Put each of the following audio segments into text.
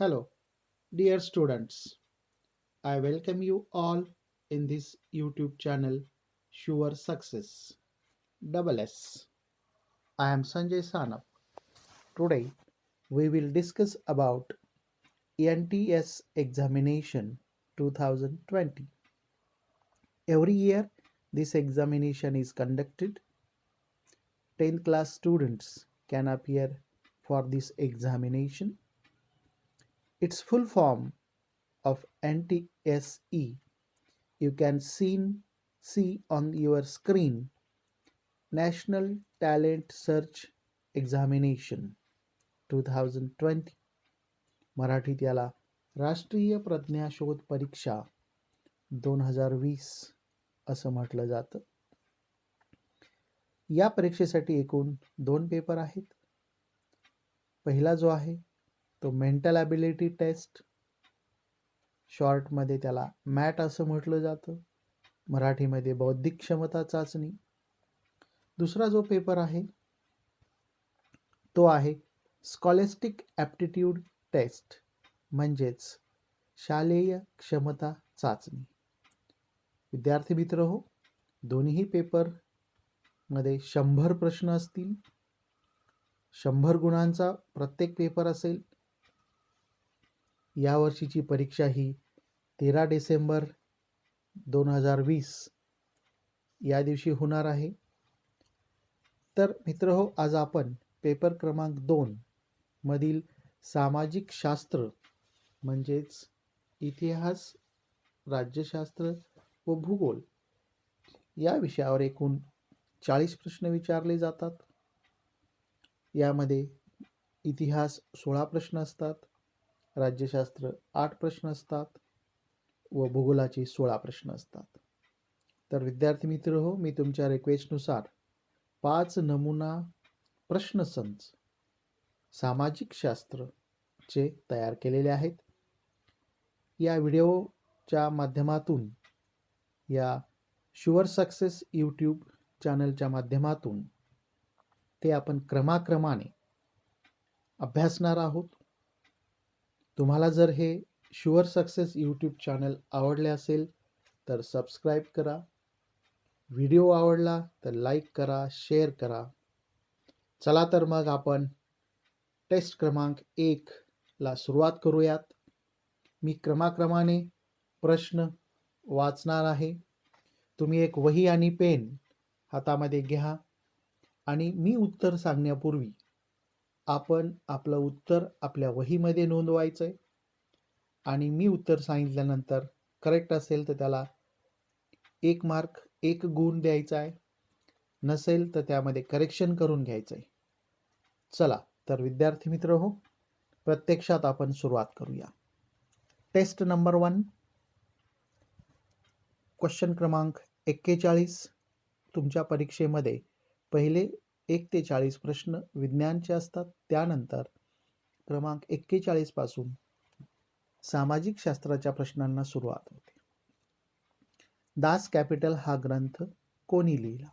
Hello, dear students. I welcome you all in this YouTube channel, Sure Success. Double S. I am Sanjay Sanap. Today, we will discuss about NTS examination 2020. Every year, this examination is conducted. 10th class students can appear for this examination. Its full form of NTSE you can seen, see on your screen National Talent Search Examination 2020 मराठीत याला राष्ट्रीय प्रज्ञाशोध परीक्षा दोन हजार वीस असं म्हटलं जातं या परीक्षेसाठी एकूण दोन पेपर आहेत पहिला जो आहे तो मेंटल ॲबिलिटी टेस्ट शॉर्टमध्ये त्याला मॅट असं म्हटलं जातं. मराठीमध्ये बौद्धिक क्षमता चाचणी. दुसरा जो पेपर आहे तो आहे स्कॉलेस्टिक ॲप्टिट्यूड टेस्ट म्हणजेच शालेय क्षमता चाचणी. विद्यार्थी मित्र हो दोन्हीही पेपरमध्ये शंभर प्रश्न असतील. शंभर गुणांचा प्रत्येक पेपर असेल. यावर्षीची परीक्षा ही तेरा डिसेंबर दोन हजार वीस या दिवशी होणार आहे. तर मित्र हो आज आपण पेपर क्रमांक दोन मधील सामाजिक शास्त्र म्हणजेच इतिहास राज्यशास्त्र व भूगोल या विषयावर एकूण चाळीस प्रश्न विचारले जातात. यामध्ये इतिहास सोळा प्रश्न असतात. राज्यशास्त्र आठ प्रश्न असतात व भूगोलाचे सोळा प्रश्न असतात. तर विद्यार्थी मित्र हो मी तुमच्या रिक्वेस्टनुसार पाच नमुना प्रश्नसंच सामाजिक शास्त्रचे तयार केलेले आहेत. या व्हिडिओच्या माध्यमातून या शुअर सक्सेस यूट्यूब चॅनलच्या माध्यमातून ते आपण क्रमाक्रमाने अभ्यासणार आहोत. तुम्हाला जर हे शुअर सक्सेस यूट्यूब चॅनल आवडले असेल तर सबस्क्राईब करा. व्हिडिओ आवडला तर लाईक करा शेअर करा. चला तर मग आपण टेस्ट क्रमांक एकला सुरुवात करूयात. मी क्रमाक्रमाने प्रश्न वाचणार आहे. तुम्ही एक वही आणि पेन हातामध्ये घ्या आणि मी उत्तर सांगण्यापूर्वी आपण आपलं उत्तर आपल्या वहीमध्ये नोंदवायचं आहे आणि मी उत्तर सांगितल्यानंतर करेक्ट असेल तर त्याला एक मार्क एक गुण द्यायचा आहे. नसेल तर त्यामध्ये करेक्शन करून घ्यायचं आहे. चला तर विद्यार्थी मित्र हो प्रत्यक्षात आपण सुरुवात करूया. टेस्ट नंबर वन क्वेश्चन क्रमांक एक्केचाळीस. तुमच्या परीक्षेमध्ये पहिले एक ते चाळीस प्रश्न विज्ञानचे असतात. त्यानंतर क्रमांक एक्केचाळीसपासून सामाजिक शास्त्राच्या प्रश्नांना सुरुवात होते. दास कॅपिटल हा ग्रंथ कोणी लिहिला?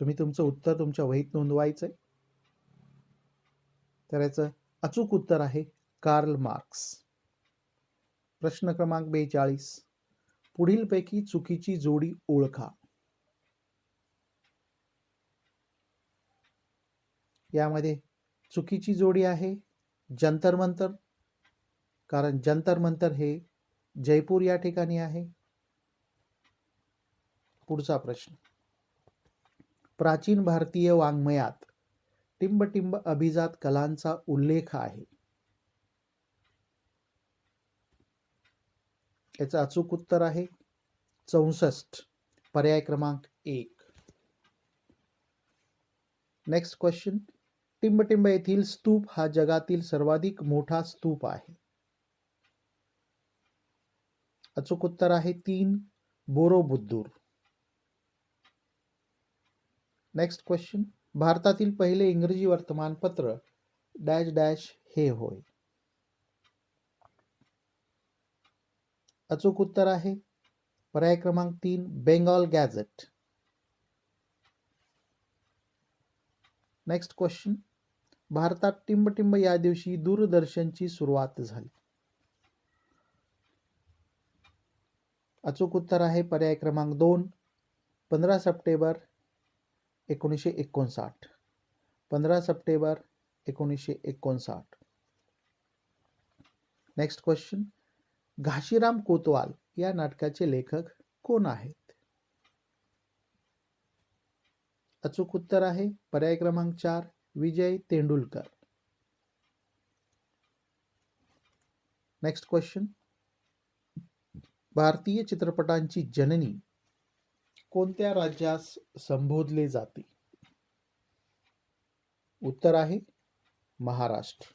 तुम्ही तुमचं उत्तर तुमच्या वहीत नोंदवायचंय. तर याचं अचूक उत्तर आहे कार्ल मार्क्स. प्रश्न क्रमांक बेचाळीस. पुढीलपैकी चुकीची जोडी ओळखा. यामध्ये चुकीची जोडी आहे जंतर मंतर. कारण जंतर मंतर हे जयपूर या ठिकाणी आहे. पुढचा प्रश्न. प्राचीन भारतीय वाङ्मयात टिंबटिंब अभिजात कलांचा उल्लेख आहे. याचं अचूक उत्तर आहे चौसष्ट पर्याय क्रमांक एक. नेक्स्ट क्वेश्चन टिंबटिंब येथील स्तूप हा जगातील सर्वाधिक मोठा स्तूप आहे. अचूक उत्तर आहे तीन बोरोबुद्दूर. नेक्स्ट क्वेश्चन भारतातील पहिले इंग्रजी वर्तमानपत्र डॅश डॅश हे होय. अचूक उत्तर आहे. पर्याय क्रमांक तीन बेंगॉल गॅझेट. नेक्स्ट क्वेश्चन भारतात टिंबटिंब या दिवशी दूरदर्शनची सुरुवात झाली. अचूक उत्तर आहे पर्याय क्रमांक दोन पंधरा सप्टेंबर एकोणीसशे एकोणसाठ. पंधरा सप्टेंबर एकोणीसशे एकोणसाठ. नेक्स्ट क्वेश्चन घाशीराम कोतवाल या नाटकाचे लेखक कोण आहेत? अचूक उत्तर आहे पर्याय क्रमांक चार विजय तेंडुलकर. नेक्स्ट क्वेश्चन भारतीय चित्रपटांची जननी कोणत्या राज्यास संबोधले जाते? उत्तर आहे महाराष्ट्र.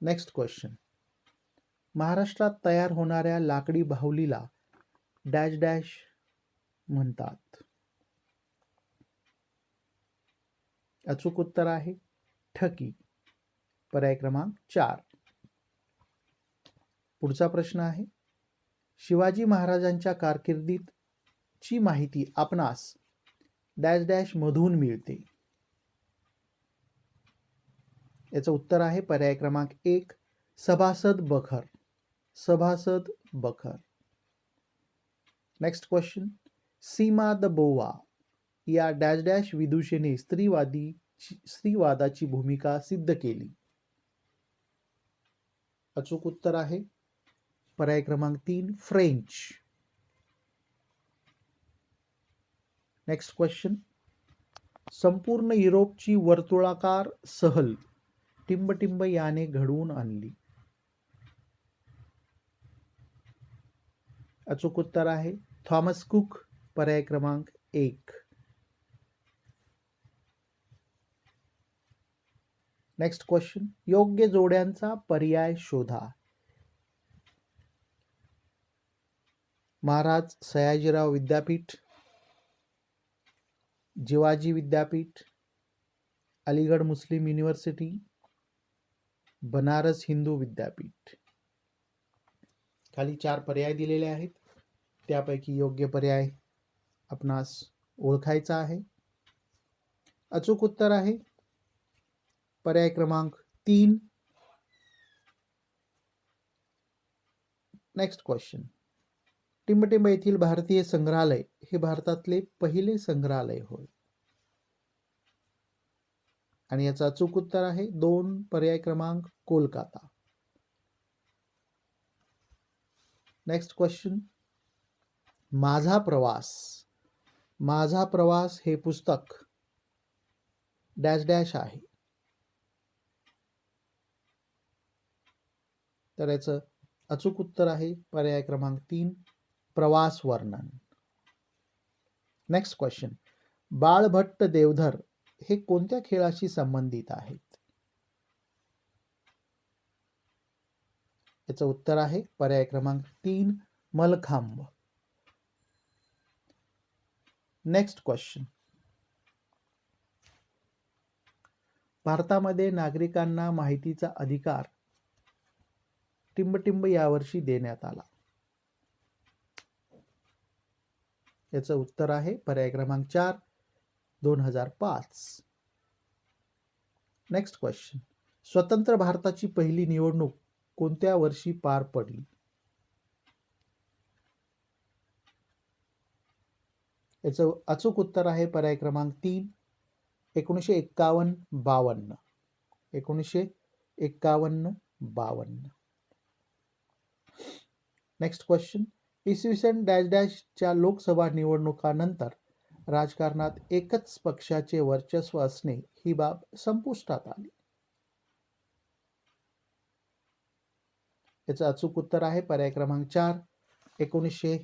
नेक्स्ट क्वेश्चन महाराष्ट्रात तयार होणाऱ्या लाकडी बाहुलीला डॅश डॅश म्हणतात. अचूक उत्तर आहे. ठकी. पर्याय क्रमांक चार. पुढचा प्रश्न आहे. शिवाजी महाराजांच्या कारकिर्दीत ची माहिती आपणास डॅश डॅश मधून मिळते. याचं उत्तर आहे पर्याय क्रमांक एक सभासद Bakhar. Sabhasad Bakhar. Next question Seema the बोवा. या डॅश डॅश विदुषेने स्त्रीवादी स्त्रीवादाची भूमिका सिद्ध केली. अचूक उत्तर आहे. पर्याय क्रमांक तीन फ्रेंच. नेक्स्ट क्वेश्चन संपूर्ण युरोपची वर्तुळाकार सहल टिंबटिंब याने घडवून आणली. अचूक उत्तर आहे. थॉमस कुक पर्याय क्रमांक एक. नेक्स्ट क्वेश्चन योग्य जोड्यांचा पर्याय शोधा. महाराज सयाजीराव विद्यापीठ जिवाजी विद्यापीठ अलीगड मुस्लिम युनिव्हर्सिटी बनारस हिंदू विद्यापीठ. खाली चार पर्याय दिलेले आहेत. त्यापैकी योग्य पर्याय आपणास ओळखायचा आहे. अचूक उत्तर आहे. पर्याय क्रमांक तीन. नेक्स्ट क्वेश्चन टिंबटिंब येथील भारतीय संग्रहालय हे भारतातले पहिले संग्रहालय होय. आणि याचा अचूक उत्तर आहे दोन पर्याय क्रमांक कोलकाता. नेक्स्ट क्वेश्चन माझा प्रवास. माझा प्रवास हे पुस्तक डॅश डॅश आहे. तर याचं अचूक उत्तर आहे. पर्याय क्रमांक तीन प्रवास वर्णन. नेक्स्ट क्वेश्चन बाळभट्ट देवधर हे कोणत्या खेळाशी संबंधित आहेत? याचं उत्तर आहे. पर्याय क्रमांक तीन मलखांब. नेक्स्ट क्वेश्चन भारतामध्ये नागरिकांना माहितीचा अधिकार टिंबटिंब यावर्षी देण्यात आला. याचं उत्तर आहे पर्याय क्रमांक चार दोन हजार पाच. नेक्स्ट क्वेश्चन स्वतंत्र भारताची पहिली निवडणूक कोणत्या वर्षी पार पडली? याचं अचूक उत्तर आहे पर्याय क्रमांक तीन एकोणीसशे एक्कावन्न बावन्न. एकोणीसशे एक्कावन्न बावन्न. नेक्स्ट क्वेश्चन इसवी सन डॅश डॅशच्या लोकसभा निवडणुकानंतर राजकारणात एकच पक्षाचे वर्चस्व असणे ही बाब संपुष्टात आली. याचं अचूक उत्तर आहे पर्याय क्रमांक चार एकोणीसशे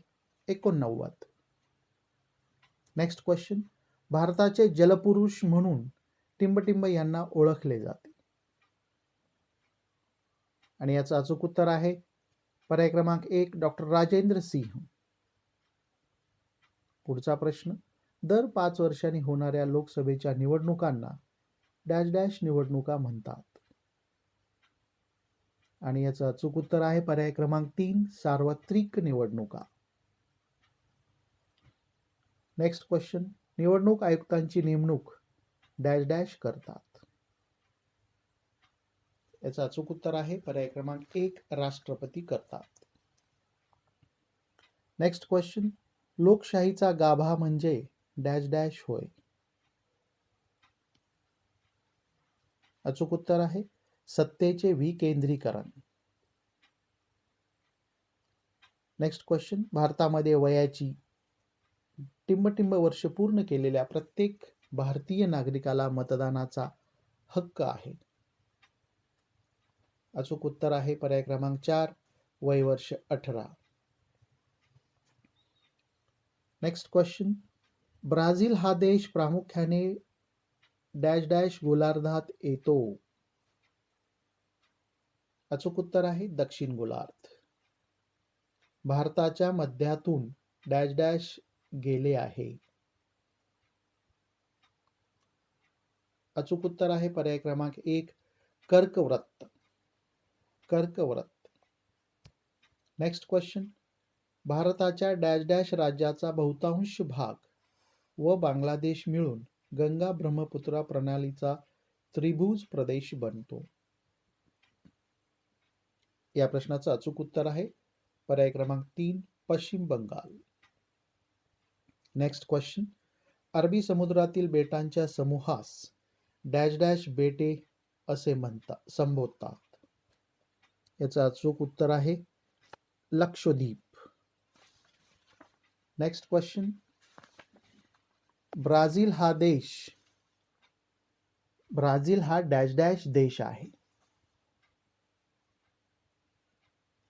एकोणनव्वद. नेक्स्ट क्वेश्चन भारताचे जलपुरुष म्हणून टिंबटिंब यांना ओळखले जाते. आणि याचं अचूक उत्तर आहे पर्याय क्रमांक एक डॉक्टर राजेंद्र सिंह. पुढचा प्रश्न. दर पाच वर्षांनी होणाऱ्या लोकसभेच्या निवडणुकांना डॅश डॅश निवडणुका म्हणतात. आणि याचं अचूक उत्तर आहे पर्याय क्रमांक तीन सार्वत्रिक निवडणुका. नेक्स्ट क्वेश्चन निवडणूक आयुक्तांची नेमणूक डॅश डॅश करतात. याचं अचूक उत्तर आहे. पर्याय क्रमांक एक राष्ट्रपती करतात. नेक्स्ट क्वेश्चन लोकशाहीचा गाभा म्हणजे डॅश डॅश होय. अचूक उत्तर आहे. सत्तेचे विकेंद्रीकरण. नेक्स्ट क्वेश्चन भारतामध्ये वयाची टिंबटिंब वर्ष पूर्ण केलेल्या प्रत्येक भारतीय नागरिकाला मतदानाचा हक्क आहे. अचूक उत्तर आहे. पर्याय क्रमांक चार वय वर्ष अठरा. नेक्स्ट क्वेश्चन ब्राझील हा देश प्रामुख्याने डॅश डॅश गोलार्धात येतो. अचूक उत्तर आहे दक्षिण गोलार्ध. भारताच्या मध्यातून डॅश डॅश गेले आहे. अचूक उत्तर आहे पर्याय क्रमांक एक कर्कवृत्त. कर्कव्रत. नेक्स्ट क्वेश्चन भारताच्या डॅश डॅश राज्याचा बहुतांश भाग व बांगलादेश मिळून गंगा ब्रह्मपुत्रा प्रणालीचा त्रिभुज प्रदेश बनतो. या प्रश्नाचं अचूक उत्तर आहे. पर्याय क्रमांक तीन पश्चिम बंगाल. नेक्स्ट क्वेश्चन अरबी समुद्रातील बेटांच्या समूहास डॅश डॅश बेटे असे म्हणतात संबोधतात याचं अचूक उत्तर आहे. लक्षद्वीप. नेक्स्ट क्वेश्चन ब्राझील हा देश ब्राझील हा डॅश डॅश देश आहे.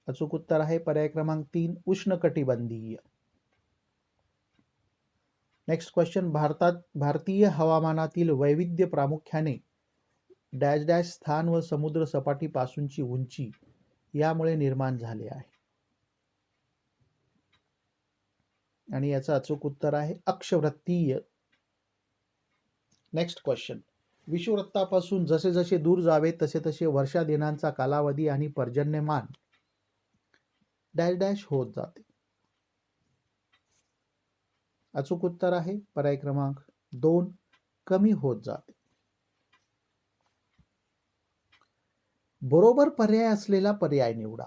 अचूक उत्तर आहे पर्याय क्रमांक तीन उष्णकटिबंधीय. नेक्स्ट क्वेश्चन भारतात भारतीय हवामानातील वैविध्य प्रामुख्याने डॅश डॅश स्थान व समुद्र सपाटीपासूनची उंची यामुळे निर्माण झाले आहे. आणि याचं अचूक उत्तर आहे अक्षवृत्तीय. नेक्स्ट क्वेश्चन विषुवृत्तापासून जसे जसे दूर जावे तसे तसे वर्षा दिनांचा कालावधी आणि पर्जन्यमान डॅश डॅश होत जाते. अचूक उत्तर आहे पर्याय क्रमांक दोन कमी होत जाते. बरोबर पर्याय असलेला पर्याय निवडा.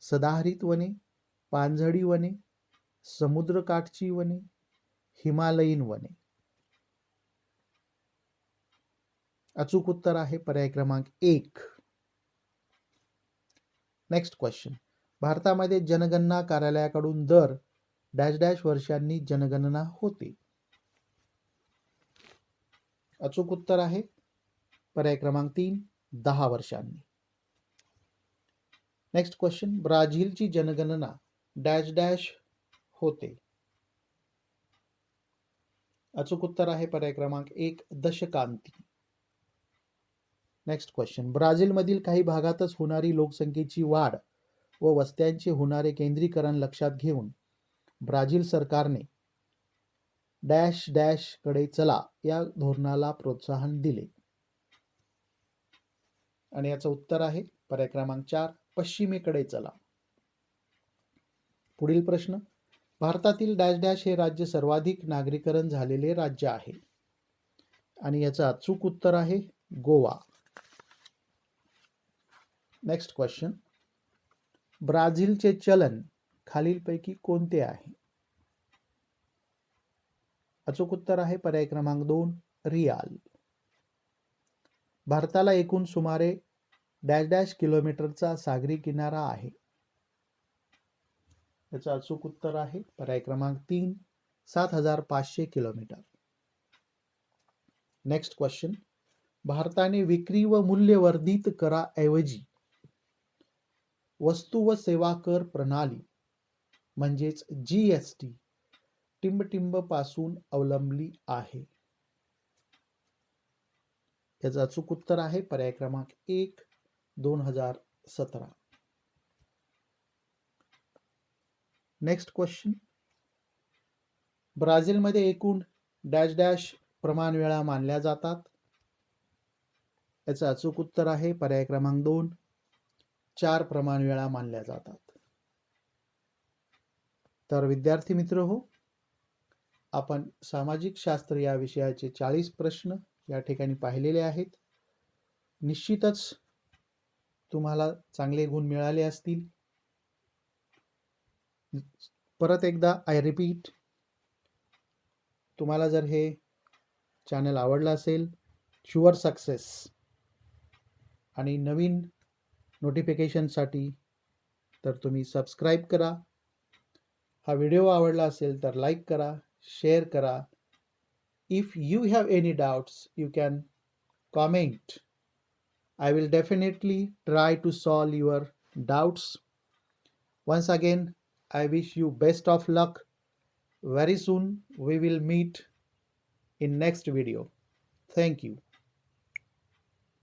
सदाहरित वने पानझडी वने समुद्रकाठची वने हिमालयीन वने. अचूक उत्तर आहे पर्याय क्रमांक एक. नेक्स्ट क्वेश्चन भारतामध्ये जनगणना कार्यालयाकडून दर डॅश डॅश वर्षांनी जनगणना होते. अचूक उत्तर आहे पर्याय क्रमांक तीन दहा वर्षांनी. नेक्स्ट क्वेश्चन ब्राझीलची जनगणना डॅश डॅश होते. अचूक उत्तर आहे पर्याय क्रमांक एक दशकांती. नेक्स्ट क्वेश्चन ब्राझीलमधील काही भागातच होणारी लोकसंख्येची वाढ व वस्त्यांचे होणारे केंद्रीकरण लक्षात घेऊन ब्राझील सरकारने डॅश डॅशकडे चला या धोरणाला प्रोत्साहन दिले. आणि याचं उत्तर आहे पर्याय क्रमांक चार पश्चिमेकडे चला. पुढील प्रश्न भारतातील डॅश डॅश हे राज्य सर्वाधिक नागरीकरण झालेले राज्य आहे. आणि याचं अचूक उत्तर आहे गोवा. नेक्स्ट क्वेश्चन ब्राझीलचे चलन खालीलपैकी कोणते आहे? अचूक उत्तर आहे पर्याय क्रमांक दोन रियाल. भारताला एकूण सुमारे डॅश डॅश किलोमीटरचा सागरी किनारा आहे. याचं अचूक उत्तर आहे पर्याय क्रमांक तीन सात हजार पाचशे किलोमीटर. नेक्स्ट क्वेश्चन भारताने विक्री व मूल्यवर्धित कराऐवजी वस्तू व सेवा कर प्रणाली म्हणजेच जी एस टी टिंबटिंबपासून अवलंबली आहे. याचं अचूक उत्तर आहे. पर्याय क्रमांक एक दोन हजार सतरा. नेक्स्ट क्वेश्चन ब्राझीलमध्ये एकूण डॅश डॅश प्रमाण वेळा मानल्या जातात. याचं अचूक उत्तर आहे. पर्याय क्रमांक दोन चार प्रमाण वेळा मानल्या जातात. तर विद्यार्थी मित्र हो आपण सामाजिक शास्त्र या विषयाचे चाळीस प्रश्न या ठिकाणी पाहिलेले आहेत. निश्चितच तुम्हाला चांगले गुण मिळाले असतील. परत एकदा आय रिपीट तुम्हाला जर हे चॅनल आवडलं असेल शुअर सक्सेस आणि नवीन नोटिफिकेशनसाठी तर तुम्ही सबस्क्राईब करा. हा व्हिडिओ आवडला असेल तर लाईक करा शेअर करा. if you have any doubts you can comment. I will definitely try to solve your doubts. Once again i wish you best of luck. Very soon we will meet in next video. Thank you.